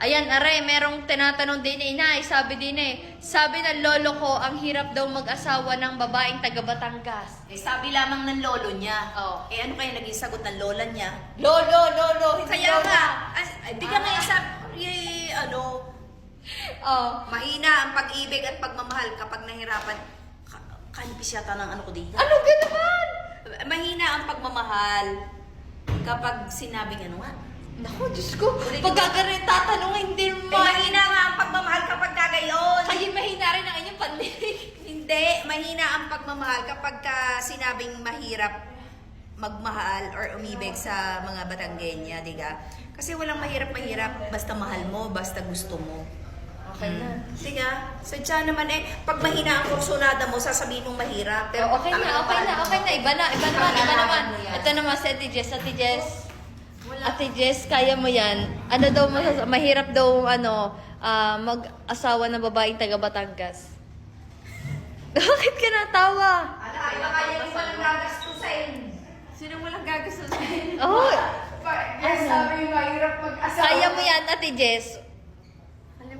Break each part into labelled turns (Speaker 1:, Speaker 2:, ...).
Speaker 1: Ayan, are, merong tinatanong din eh, inay, sabi din eh, sabi ng lolo ko, ang hirap daw mag-asawa ng babaeng taga Batangas.
Speaker 2: Eh, sabi lamang ng lolo niya.
Speaker 1: Oh.
Speaker 2: Eh, ano kaya naging sagot ng lola niya?
Speaker 1: Lolo, lolo, hindi
Speaker 2: Kaya
Speaker 1: lola.
Speaker 2: nga, as, ay, bigyan nga isa, eh, ano,
Speaker 1: Oh.
Speaker 2: mahina ang pag-ibig at pagmamahal kapag nahirapan. Ka kanipis yata ng ano ko dito.
Speaker 1: Ano ganahan?
Speaker 2: Mahina ang pagmamahal kapag sinabing ano nga.
Speaker 1: Naku, Diyos ko, pag gagarin tatanungin, hindi
Speaker 2: Eh,
Speaker 1: mo.
Speaker 2: mahina nga ang pagmamahal kapag kagayon.
Speaker 1: Kaya mahina rin ang inyong pandinig.
Speaker 2: Hindi, mahina ang pagmamahal kapag ka sinabing mahirap magmahal or umibig sa mga Batanggenya, di ka? Kasi walang mahirap-mahirap, basta mahal mo, basta gusto mo.
Speaker 1: Okay na.
Speaker 2: Di ka? Sadya naman eh, pag mahina ang kursunada mo, sasabihin mong mahirap.
Speaker 1: Pero okay na, okay na,
Speaker 2: mahal mo.
Speaker 1: okay na. Iba na, iba naman, iba naman. Ito naman si Ate Jess, Ate Jess. Ate Jess, kaya mo yan. Ano daw, masas- mahirap daw, ano, ah, mag-asawa ng babaeng taga Batangas. Bakit ka natawa?
Speaker 2: Ano, ay baka yan yung walang gagastusin.
Speaker 3: Sino walang gagastusin?
Speaker 1: Oh,
Speaker 3: Ay, sabi yung mahirap mag-asawa.
Speaker 1: kaya mo yan, Ate Jess.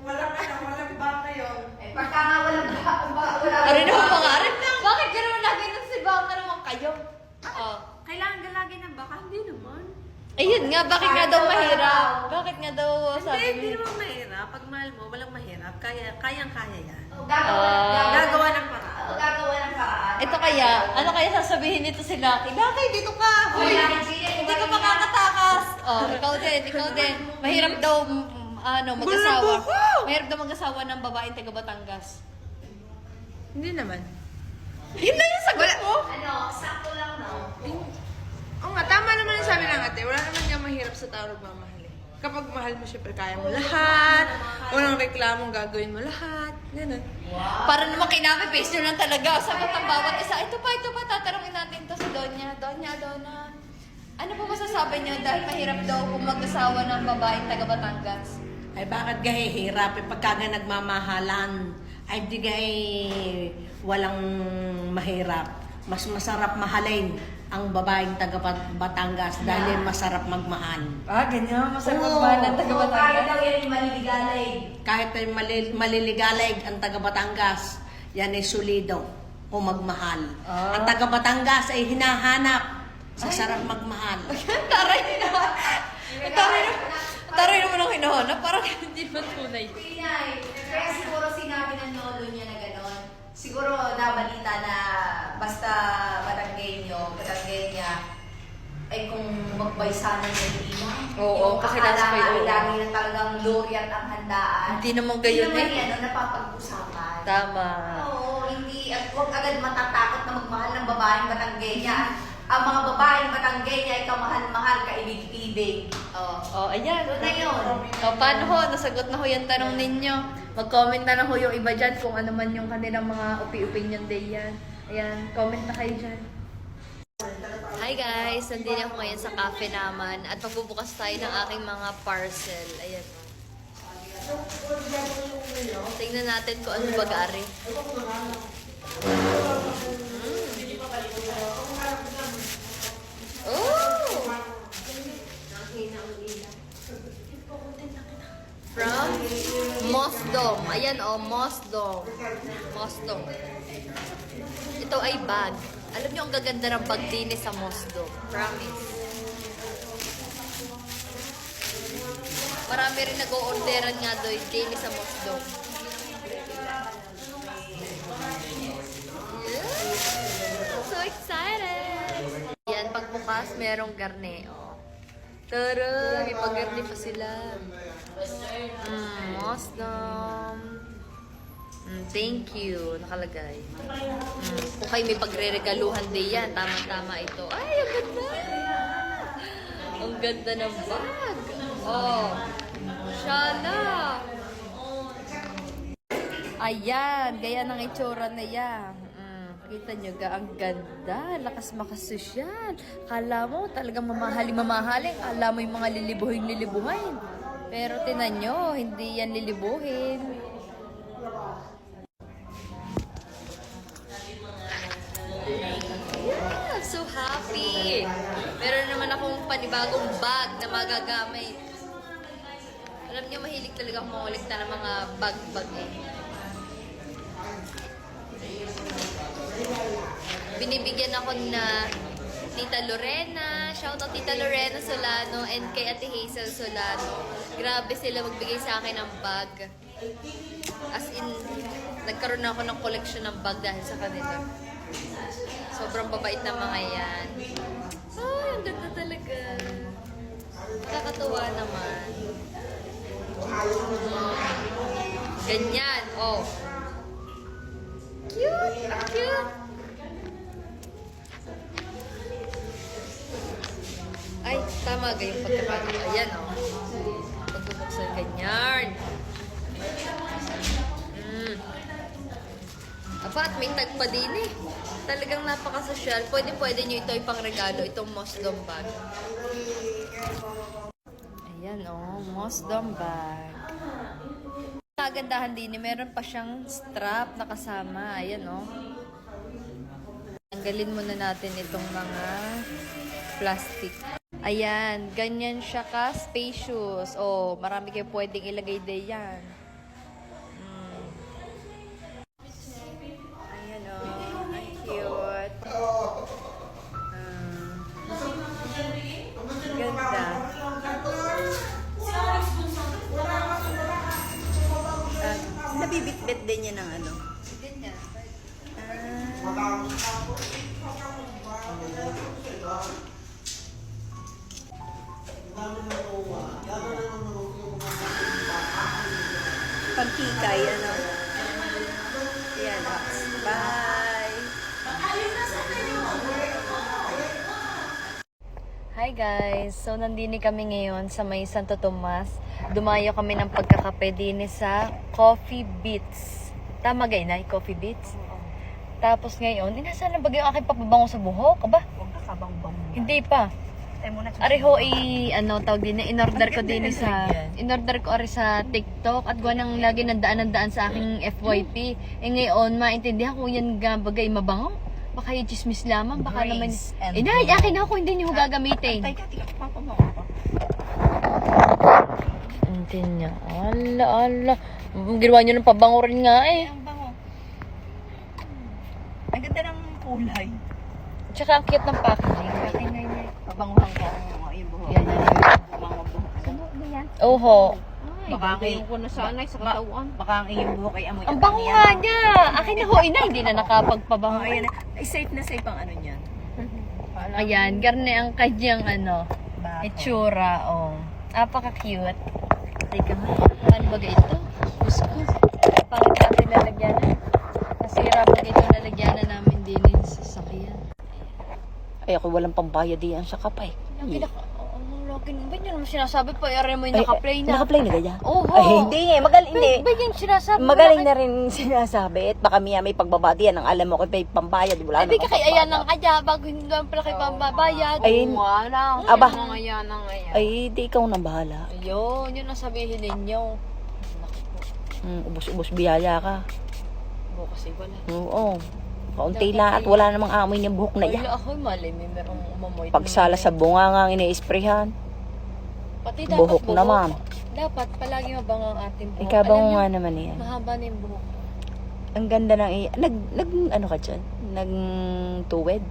Speaker 3: Walang ano, walang baka yun.
Speaker 2: Eh, pagka nga walang ba, ba, wala
Speaker 1: Arin naman mga arin. Bakit ka naman lagi nang si Baka naman kayo? Oh.
Speaker 3: Kailangan galagi ng baka? Hindi naman.
Speaker 1: Ayun nga, bakit nga daw mahirap? Bakit nga daw
Speaker 3: Hindi,
Speaker 1: sabi
Speaker 3: hindi
Speaker 1: mo?
Speaker 3: naman mahirap. Pag mahal mo, walang mahirap. Kaya, kayang-kaya yan.
Speaker 2: Gagawa,
Speaker 1: Ah.
Speaker 2: gagawa,
Speaker 3: ng paraan.
Speaker 2: gagawa ng paraan.
Speaker 1: Ito kaya, ano kaya sasabihin nito si Lucky? Lucky, dito ka! Uy, hindi ka makakatakas! Oh, ikaw din, ikaw din. Mahirap daw, mm, ano, mag-asawa. Mahirap daw mag-asawa ng babaeng taga Batangas.
Speaker 3: Hindi naman.
Speaker 1: Yun na yung sagot mo?
Speaker 2: Ano, sakto lang no?
Speaker 3: Oo nga, tama naman yung sabi ng ate. Wala naman nga mahirap sa tao nagmamahal eh. Kapag mahal mo, syempre kaya mo lahat. Walang reklamong gagawin mo lahat. Ganun.
Speaker 1: Para naman kinapi-paste nyo lang talaga. Sagot ang bawat isa. Ito pa, ito pa, tatanungin natin to si Donya. Donya, Donna. Ano po masasabi niyo dahil mahirap daw kung mag-asawa ng babaeng taga Batangas?
Speaker 4: Ay bakit gahihirap eh, pagka nga nagmamahalan ay di gay walang mahirap. Mas masarap mahalin ang babaeng taga Bat- Batangas dahil masarap magmahal.
Speaker 1: Ah, ganyan. Masarap
Speaker 4: Oo.
Speaker 1: magmahal ng taga
Speaker 2: Oo, kahit
Speaker 1: Batangas.
Speaker 2: daw yan yung maliligalay.
Speaker 4: Kahit ay mali- maliligalig ang taga Batangas, yan ay solido o magmahal.
Speaker 1: Ah.
Speaker 4: Ang taga Batangas ay hinahanap sa sarap magmahal.
Speaker 1: taray na. Taray na. Taray naman ang hinahanap. Parang hindi naman tunay.
Speaker 2: Pinay, kaya siguro sinabi ng lolo niya na gano'n. Siguro nabalita na basta Batanggenyo, Batanggenya, ay kung magbaysanan niya hindi na.
Speaker 1: Oo,
Speaker 2: yung
Speaker 1: kasi nasa kayo, oo.
Speaker 2: lagi na talagang at ang handaan.
Speaker 1: Hindi naman gayon
Speaker 2: Hindi naman
Speaker 1: eh.
Speaker 2: yan ang napapag-usapan.
Speaker 1: Tama.
Speaker 2: Oo, hindi, at huwag agad matatakot na magmahal ng babaeng Batanggenya. Ang mga babaeng Batanggenya ay kamahal-mahal, kaibig-ibig. Oo.
Speaker 1: Oh, ayan.
Speaker 2: Doon na yun.
Speaker 1: O, paano ho? Nasagot na ho yung tanong ninyo. Mag-comment na lang ho yung iba dyan kung ano man yung kanilang mga opi-opinion day yan. Ayan, comment na kayo dyan. Hi guys! Nandito ako ngayon sa cafe naman at magbubukas tayo ng aking mga parcel. Ayan. Tingnan natin kung ano bagari. Oh! From Mosdom. Ayan oh, Mosdom. Mosdom. Ito ay bag. Alam niyo ang gaganda ng bag din sa Mosdom. Promise. Marami rin nag-o-orderan nga doon din sa Mosdom. Yeah! So excited! Yan, pagbukas, merong garne. Tara, may pag-garne pa sila. Mm, Mosdom. Mm, thank you. Nakalagay. Mm, kung kayo may pagre-regaluhan din yan, tama-tama ito. Ay, ang ganda! Ang ganda ng bag. Oh. Shala. Ayan, gaya ng itsura na yan. Kita nyo ga, ang ganda. Lakas makasosyal. Kala mo talagang mamahaling mamahaling. Kala mo yung mga lilibuhin lilibuhin. Pero tinan nyo, hindi yan lilibuhin. Yeah, I'm so happy. Meron naman akong panibagong bag na magagamit. Alam niyo, mahilig talaga akong mangolekta ng mga bag-bag eh. Binibigyan ako na Tita Lorena, shout out Tita Lorena Solano and kay Ate Hazel Solano. Grabe sila magbigay sa akin ng bag. As in, nagkaroon ako ng collection ng bag dahil sa kanila. Sobrang babait na mga yan. Ay, ang ganda talaga. Nakakatuwa naman. Ganyan, oh. Tama ga yung pagkakano. Ayan, oh. Pagbubuksan ganyan. Mm. Aba, at may tag pa din eh. Talagang napakasosyal. Pwede pwede nyo ito ipang regalo, itong Mosdom bag. Ayan oh, Mosdom bag. Kagandahan din eh, meron pa siyang strap na kasama. Ayan oh. Tanggalin muna natin itong mga plastic. Ayan, ganyan siya ka spacious. Oh, marami kayo pwedeng ilagay din yan.
Speaker 2: Pagkikay, ano. Yan, ah. Bye!
Speaker 1: Hi guys! So, nandini kami ngayon sa may Santo Tomas. Dumayo kami ng pagkakape din sa Coffee Beats. Tama gay na, Coffee Beats? Tapos ngayon, inasa na ba yung aking papabango sa buhok? Aba,
Speaker 2: Huwag ka kabang bang.
Speaker 1: hindi pa.
Speaker 2: Tayo muna.
Speaker 1: Areho i ano tawag din in-order ko din sa in-order ko ari sa TikTok at gawa nang lagi nandaan nandaan sa aking FYP. Eh ngayon maintindihan ko yan ga bagay mabango. Baka yung chismis lamang, baka naman
Speaker 2: and
Speaker 1: Inay, akin ako hindi niyo gagamitin.
Speaker 2: Tay ka, tika, papabango ko.
Speaker 1: Hindi niya. Ala, ala. Ginawa niyo ng pabango rin nga eh.
Speaker 2: Ang bango. Ang ganda ng kulay.
Speaker 1: Tsaka ang cute ng packaging.
Speaker 2: Pabanguhan ko ang yung buhok.
Speaker 1: Yan, yan,
Speaker 2: Mga buhok.
Speaker 1: Oho.
Speaker 2: Baka ang iyong
Speaker 3: ko na sanay sa katawan.
Speaker 2: Baka ang iyong buhok ay amoy.
Speaker 1: Ang bango nga niya. Akin na ho, ina. Hindi na nakapagpabango.
Speaker 2: Oh, ayan. Ay, safe na safe ang ano niyan.
Speaker 1: Ayan, garne ang kanyang ano,
Speaker 2: Bako.
Speaker 1: itsura, oh. Napaka-cute. Teka nga, paano ba ito? Diyos ko, pangit natin lalagyanan. Nasira pa ito lalagyanan namin din yung sasakyan.
Speaker 5: Ay, ako walang pambayad diyan sa kapay.
Speaker 1: Yung kinaka... Ano, login ba yun naman sinasabi pa, i mo yung naka-play na.
Speaker 5: Naka-play na ganyan?
Speaker 1: Oo.
Speaker 5: Ay, hindi eh. Magaling, hindi.
Speaker 1: Ba yun sinasabi?
Speaker 5: Magaling na rin sinasabi. At baka miya may pagbabati yan. Ang alam mo ko may pambayad. Wala
Speaker 1: Ay,
Speaker 5: namang
Speaker 1: kay ayan ng
Speaker 5: pambayad.
Speaker 1: kaya bago hindi naman pala kayo pambabayad.
Speaker 5: Ay,
Speaker 3: Wala.
Speaker 5: Aba.
Speaker 3: Mga yan ang ngayon.
Speaker 5: ay, di ikaw nang bahala.
Speaker 1: Ayun, yun ang sabihin ninyo.
Speaker 5: Hmm, ubos-ubos biyaya ka.
Speaker 1: Bukas ay wala.
Speaker 5: Oo. Kaunti lang at wala namang amoy ng buhok na yan.
Speaker 1: Wala ako, mali, may merong umamoy.
Speaker 5: Pagsala sa bunga nga ang iniisprehan.
Speaker 1: Pati dapat
Speaker 5: buhok naman.
Speaker 1: Dapat palagi mabango ang ating buhok.
Speaker 5: Ikaw ba
Speaker 1: Alam
Speaker 5: nga naman yan?
Speaker 1: Mahaba na yung buhok.
Speaker 5: Ang ganda ng nag nag ano ka diyan? Nag tuwed.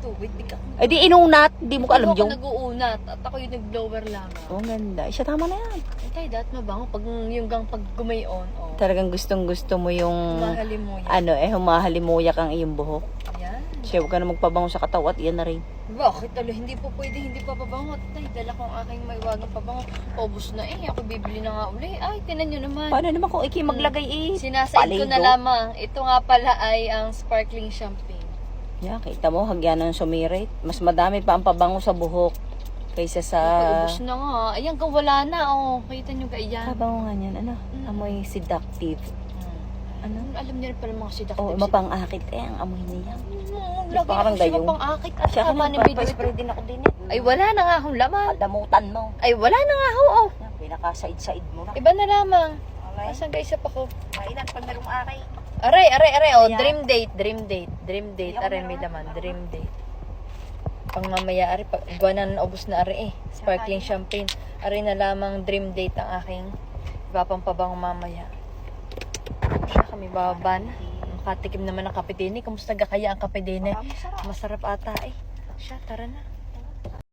Speaker 1: Nagtuwid, di ka.
Speaker 5: Ay di inunat, di mo ko alam yung.
Speaker 1: ako nag-uunat at ako yung nag-blower lang.
Speaker 5: Oh, ganda. Isa tama na yan.
Speaker 1: Tay, dat mabango pag yung gang pag gumayon, oh.
Speaker 5: Talagang gustong gusto mo yung
Speaker 1: yan.
Speaker 5: ano eh humahalimuyak ang iyong buhok.
Speaker 1: Yan.
Speaker 5: Siya huwag ka na magpabango sa katawan at yan na rin.
Speaker 1: Bakit talo? Hindi po pwede, hindi pa pabango. Tay, dala ko ang aking maiwagang pabango. Paubos na eh. Ako bibili na nga uli. Ay, tinan nyo naman.
Speaker 5: Paano naman kung iki maglagay eh?
Speaker 1: Sinasaid ko na lamang. Ito nga pala ay ang sparkling champagne.
Speaker 5: Yeah, kita mo, hagyan ng sumirit. Mas madami pa ang pabango sa buhok kaysa sa...
Speaker 1: Paubos na nga. Ayan, wala na. Oh. Kita nyo ka iyan.
Speaker 5: Kabango nga niyan, ano?
Speaker 1: Mm.
Speaker 5: Amoy seductive. Ano?
Speaker 1: Alam niyo rin pala mga sidak.
Speaker 5: Oh, mapangakit eh, ang amoy niya.
Speaker 1: Mm, lagi
Speaker 5: Parang
Speaker 1: ako siya mapang-akit at
Speaker 5: Siya ka
Speaker 1: tama
Speaker 5: na,
Speaker 1: ng video.
Speaker 5: spray din ako din eh.
Speaker 1: Ay, wala na nga akong laman.
Speaker 5: Padamutan mo.
Speaker 1: Ay, wala na nga ako. Oh.
Speaker 5: Yan, Pinaka-side-side mo na.
Speaker 1: Iba na lamang.
Speaker 5: Okay.
Speaker 1: Asan guys pa ko?
Speaker 5: Kailan pag merong akay?
Speaker 1: Aray, aray, aray. Oh,
Speaker 5: Ayan.
Speaker 1: dream date, dream date, dream date.
Speaker 5: Ayaw
Speaker 1: Aray, may laman. Dream date. Pang mamaya, ari, pag, gawa na naubos na ari eh. Sparkling champagne. Ari na lamang dream date ang aking ipapang pabango mamaya. Siya kami bababa na. Makatikim naman ng kape din eh. Kamusta ang kape din eh? Masarap ata eh. Siya, tara na.